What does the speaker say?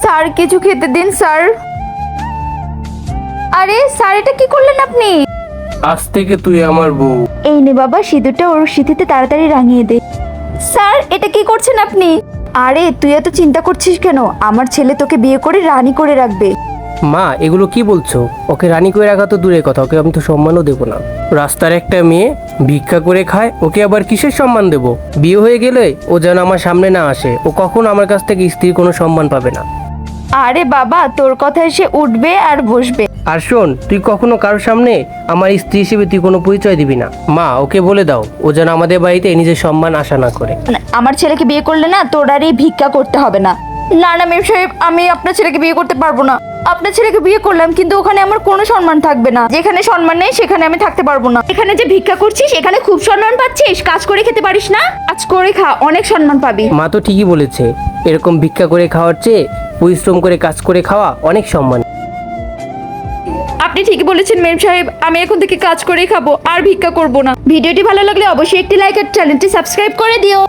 Sir কিছু খেতে দিন স্যার। আরে স্যার এটা কি করলেন আপনি? আজ থেকে তুই আমার বউ। এই নে বাবা সিঁদুরটা ওর সিঁথিতে তাড়াতাড়ি রাঙিয়ে দে। স্যার এটা কি করছেন আপনি? আরে তুই এত চিন্তা করছিস কেন? আমার ছেলে তোকে বিয়ে করে রানী করে রাখবে। মা এগুলো কি বলছো? ওকে রানী করে রাখা তো দূরের কথা ওকে আমি তো সম্মানও দেবো না। রাস্তার একটা মেয়ে ভিক্ষা করে খায় ওকে আবার কিসের সম্মান দেব? বিয়ে হয়ে গেলে ও যেন আমার সামনে না আসে ও কখনো আমার কাছ থেকে স্ত্রীর কোনো সম্মান পাবে না। আরে বাবা তোর কথায় সে উঠবে আর বসবে। আর শোন তুই কখনো কারোর সামনে আমার স্ত্রী হিসেবে তুই কোনো পরিচয় দিবি না। মা ওকে বলে দাও ও যেন আমাদের বাড়িতে নিজের সম্মান আশা না করে। আমার ছেলেকে বিয়ে করলে না তোর আর এই ভিক্ষা করতে হবে না। না না মেম সাহেব আমি আপনার ছেলেকে বিয়ে করতে পারব না। আপনার ছেলেকে বিয়ে করলাম কিন্তু ওখানে আমার কোনো সম্মান থাকবে না। যেখানে সম্মান নেই সেখানে আমি থাকতে পারব না। এখানে যে ভিক্ষা করছিস এখানে খুব সম্মান পাচ্ছিস। কাজ করে খেতে পারিস না? কাজ করে খা অনেক সম্মান পাবি। মা তো ঠিকই বলেছে এরকম ভিক্ষা করে খাওয়ার চেয়ে পরিশ্রম করে, কাজ করে খাওয়া অনেক সম্মান। আপনি ঠিকই বলেছেন মেম সাহেব। আমি এখন থেকে কাজ করেই খাব, আর ভিক্ষা করব না। ভিডিওটি ভালো লাগলে অবশ্যই একটি লাইক আর চ্যানেলটি সাবস্ক্রাইব করে দিও।